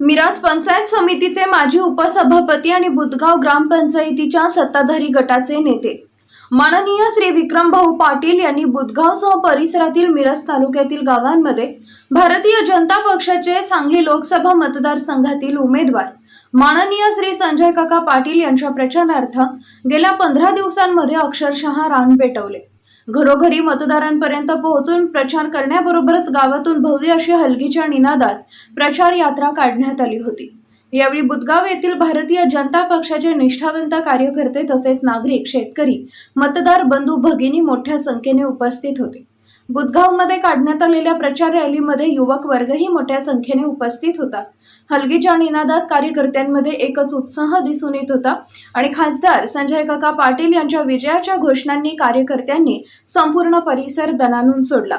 मिराज पंचायत समितीचे माजी उपसभापती आणि बुदगाव ग्रामपंचायतीच्या सत्ताधारी गटाचे नेते. माननीय श्री विक्रमभाऊ पाटील यांनी बुदगावसह परिसरातील मिरज तालुक्यातील गावांमध्ये भारतीय जनता पक्षाचे सांगली लोकसभा मतदारसंघातील उमेदवार माननीय श्री संजय काका पाटील यांच्या प्रचारार्थ गेल्या पंधरा दिवसांमध्ये अक्षरशः रान पेटवले. घरोघरी मतदारांपर्यंत पोहोचून प्रचार करण्याबरोबरच गावातून भव्य अशी हलगीच्या निनादात प्रचार यात्रा काढण्यात आली होती. यावेळी बुदगाव येथील भारतीय जनता पक्षाचे निष्ठावंत कार्यकर्ते तसेच नागरिक शेतकरी मतदार बंधू भगिनी मोठ्या संख्येने उपस्थित होते. बुदगावमध्ये काढण्यात आलेल्या प्रचार रॅलीमध्ये युवक वर्गही मोठ्या संख्येने उपस्थित होता. हलगीच्या निनादात कार्यकर्त्यांमध्ये एकच उत्साह दिसून येत होता आणि खासदार संजय काका पाटील यांच्या विजयाच्या घोषणांनी कार्यकर्त्यांनी संपूर्ण परिसर दणानून सोडला.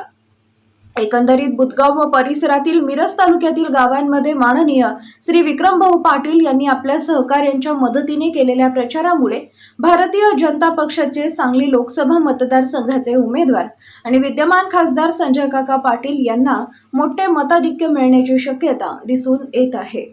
एकंदरीत बुदगाव व परिसरातील मिरज तालुक्यातील गावांमध्ये माननीय श्री विक्रमभाऊ पाटील यांनी आपल्या सहकाऱ्यांच्या मदतीने केलेल्या प्रचारामुळे भारतीय जनता पक्षाचे सांगली लोकसभा मतदारसंघाचे उमेदवार आणि विद्यमान खासदार संजय काका पाटील यांना मोठे मताधिक्य मिळण्याची शक्यता दिसून येत आहे.